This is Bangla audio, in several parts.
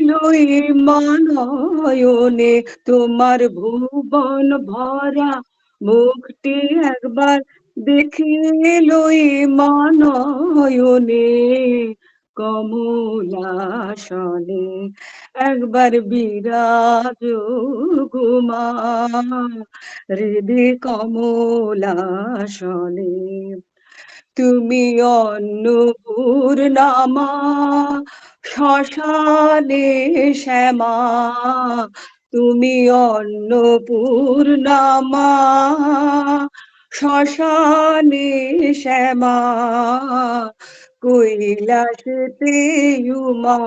লই মানয়নে তোমার ভুবন ভরা। মুখটি একবার দেখিলই মানয়নে কমলাসনে। একবার বিরাজ গুমা হৃদি কমলাসনে। তুমি অন্নপূর্ণামা শ্মশানে শ্যামা, তুমি অন্নপূর্ণামা। শ্মশানে শ্যামা, কৈলাসতে উমা,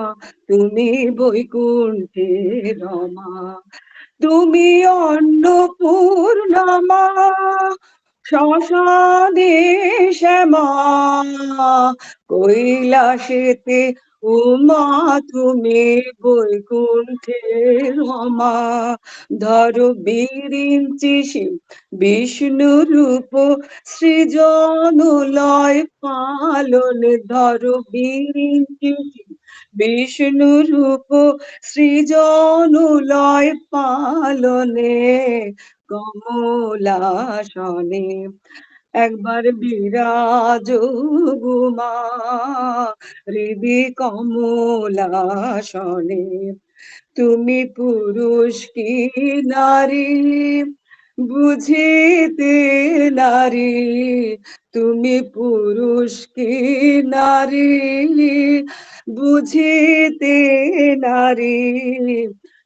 তুমি বৈকুণ্ঠে রমা। তুমি অন্নপূর্ণামা, শ্মশানে শ্যামা, কৈলাসেতে উমা, তুমি বৈকুণ্ঠে রমা, ধর বিরিঞ্চি বিষ্ণু রূপ, সৃজনুলয় পালন, ধর বিরিঞ্চি বিষ্ণু রূপ, সৃজনুলয় পালনে কমলাসনে একবার বিরাজ গুমা হৃদি কমলাসনে। তুমি পুরুষ কি নারী? বুঝিতে নারী। তুমি পুরুষ কি নারী? বুঝিতে নারী।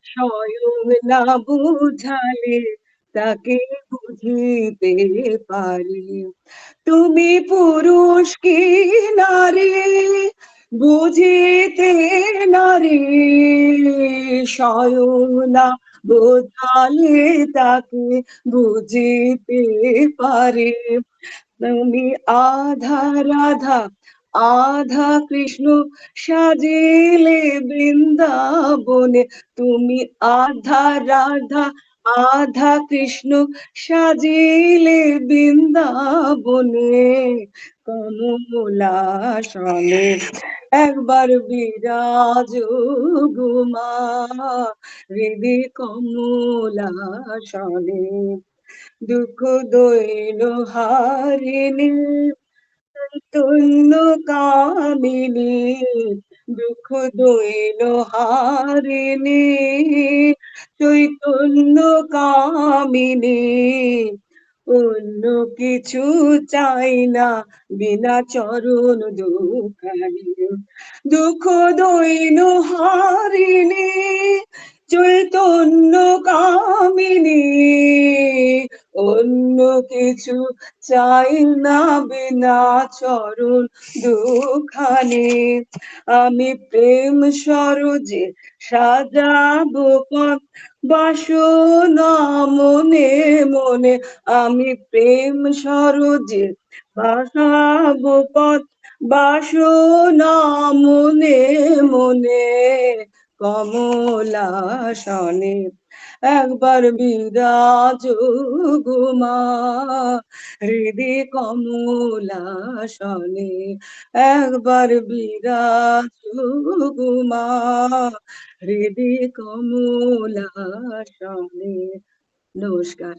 স্বয়ং না বুঝালে তাকে বুঝিতে পারি। তুমি পুরুষ কি নারী? বুঝিতে নারী স্বয়ং না বোঝালে তাকে বুঝিতে পারে। তুমি আধা রাধা, আধা কৃষ্ণ সাজিলে বৃন্দাবনে, তুমি আধা রাধা আধা কৃষ্ণ সাজিলে বৃন্দাবনে কমলাসনে একবার বিরাজ গুমা হৃদি কমলাসনে দুঃখ দৈল হারিণী তুল্য কামিনী দুঃখ দৈল হারিণী চৈতন্য কামিনী অন্য কিছু চাই না বিনা চরণ দুখানি। দুঃখ দৈন হারিণী চৈতন্য কামিনী অন্য কিছু চাই না বিনা চরণ দুখানে। আমি প্রেম সরোজে সাজাবো পথ, বাসনা মনে মনে। আমি প্রেম সরোজে বাসাবো পথ, বাসনা মনে মনে। কমলাসনে একবার বিরাজ গুমা হৃদি কমলাসনে একবার বিরাজ গুমা হৃদি কমলাসনে নমস্কার।